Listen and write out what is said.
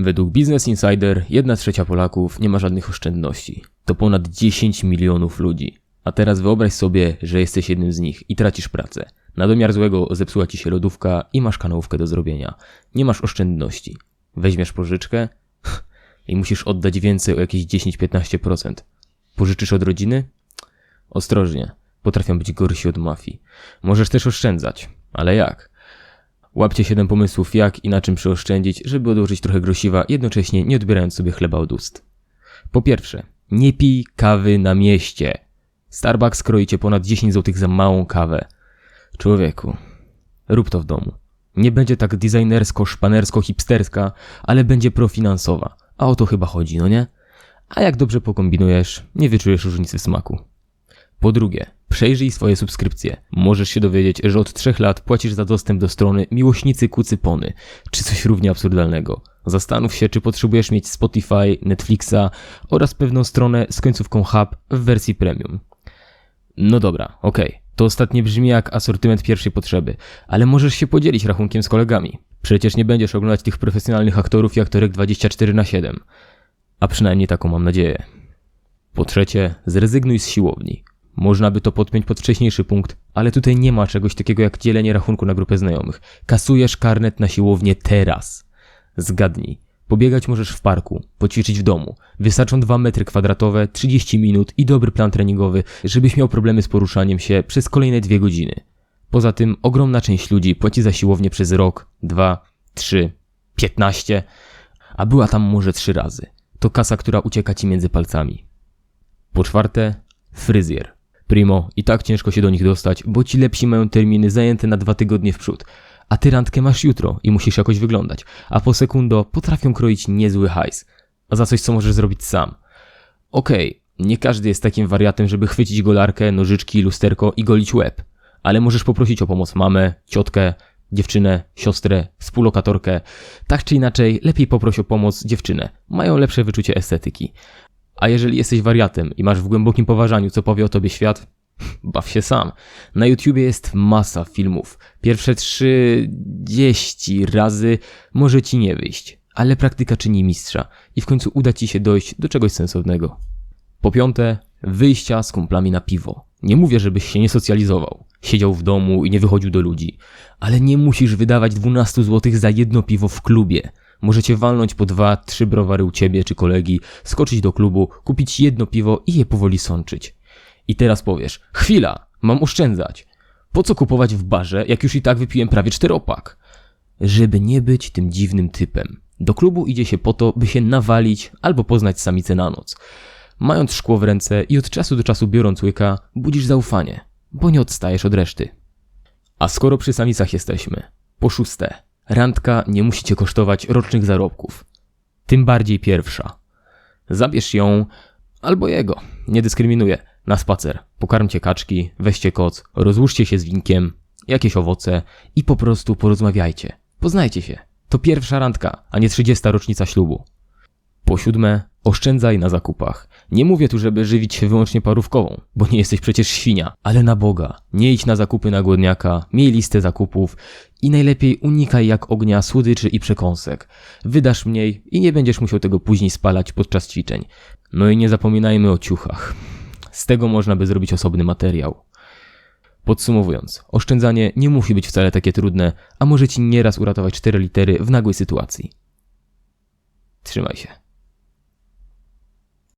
Według Business Insider 1 trzecia Polaków nie ma żadnych oszczędności. To ponad 10 milionów ludzi. A teraz wyobraź sobie, że jesteś jednym z nich i tracisz pracę. Na domiar złego zepsuła ci się lodówka i masz kanałówkę do zrobienia. Nie masz oszczędności. Weźmiesz pożyczkę i musisz oddać więcej o jakieś 10-15%. Pożyczysz od rodziny? Ostrożnie. Potrafią być gorsi od mafii. Możesz też oszczędzać. Ale jak? Łapcie 7 pomysłów jak i na czym przeoszczędzić, żeby odłożyć trochę grosiwa, jednocześnie nie odbierając sobie chleba od ust. Po pierwsze, nie pij kawy na mieście. Starbucks kroi cię ponad 10 zł za małą kawę. Człowieku, rób to w domu. Nie będzie tak designersko, szpanersko, hipsterska, ale będzie profinansowa. A o to chyba chodzi, no nie? A jak dobrze pokombinujesz, nie wyczujesz różnicy smaku. Po drugie, przejrzyj swoje subskrypcje. Możesz się dowiedzieć, że od trzech lat płacisz za dostęp do strony Miłośnicy Kucypony, czy coś równie absurdalnego. Zastanów się, czy potrzebujesz mieć Spotify, Netflixa oraz pewną stronę z końcówką Hub w wersji premium. No dobra, okej. To ostatnie brzmi jak asortyment pierwszej potrzeby, ale możesz się podzielić rachunkiem z kolegami. Przecież nie będziesz oglądać tych profesjonalnych aktorów i aktorek 24 na 7. A przynajmniej taką mam nadzieję. Po trzecie, zrezygnuj z siłowni. Można by to podpiąć pod wcześniejszy punkt, ale tutaj nie ma czegoś takiego jak dzielenie rachunku na grupę znajomych. Kasujesz karnet na siłownię teraz. Zgadnij. Pobiegać możesz w parku, poćwiczyć w domu. Wystarczą 2 metry kwadratowe, 30 minut i dobry plan treningowy, żebyś miał problemy z poruszaniem się przez kolejne dwie godziny. Poza tym ogromna część ludzi płaci za siłownię przez rok, dwa, trzy, piętnaście, a była tam może trzy razy. To kasa, która ucieka ci między palcami. Po czwarte, fryzjer. Primo, i tak ciężko się do nich dostać, bo ci lepsi mają terminy zajęte na dwa tygodnie w przód. A ty randkę masz jutro i musisz jakoś wyglądać. A po sekundo potrafią kroić niezły hajs. A za coś, co możesz zrobić sam. Okej, nie każdy jest takim wariatem, żeby chwycić golarkę, nożyczki, lusterko i golić łeb. Ale możesz poprosić o pomoc mamę, ciotkę, dziewczynę, siostrę, współlokatorkę. Tak czy inaczej, lepiej poproś o pomoc dziewczynę. Mają lepsze wyczucie estetyki. A jeżeli jesteś wariatem i masz w głębokim poważaniu, co powie o tobie świat, baw się sam. Na YouTubie jest masa filmów. Pierwsze 30 razy może ci nie wyjść, ale praktyka czyni mistrza i w końcu uda ci się dojść do czegoś sensownego. Po piąte, wyjścia z kumplami na piwo. Nie mówię, żebyś się nie socjalizował, siedział w domu i nie wychodził do ludzi, ale nie musisz wydawać 12 zł za jedno piwo w klubie. Możecie walnąć po dwa, trzy browary u ciebie czy kolegi, skoczyć do klubu, kupić jedno piwo i je powoli sączyć. I teraz powiesz, chwila, mam oszczędzać. Po co kupować w barze, jak już i tak wypiłem prawie czteropak? Żeby nie być tym dziwnym typem. Do klubu idzie się po to, by się nawalić albo poznać samicę na noc. Mając szkło w ręce i od czasu do czasu biorąc łyka, budzisz zaufanie, bo nie odstajesz od reszty. A skoro przy samicach jesteśmy, po szóste, randka nie musi cię kosztować rocznych zarobków. Tym bardziej pierwsza. Zabierz ją albo jego, nie dyskryminuję, na spacer. Pokarmcie kaczki, weźcie koc, rozłóżcie się z winkiem, jakieś owoce i po prostu porozmawiajcie. Poznajcie się. To pierwsza randka, a nie 30 rocznica ślubu. Po siódme, oszczędzaj na zakupach. Nie mówię tu, żeby żywić się wyłącznie parówkową, bo nie jesteś przecież świnia, ale na Boga. Nie idź na zakupy na głodniaka, miej listę zakupów i najlepiej unikaj jak ognia słodyczy i przekąsek. Wydasz mniej i nie będziesz musiał tego później spalać podczas ćwiczeń. No i nie zapominajmy o ciuchach. Z tego można by zrobić osobny materiał. Podsumowując, oszczędzanie nie musi być wcale takie trudne, a może ci nieraz uratować cztery litery w nagłej sytuacji. Trzymaj się.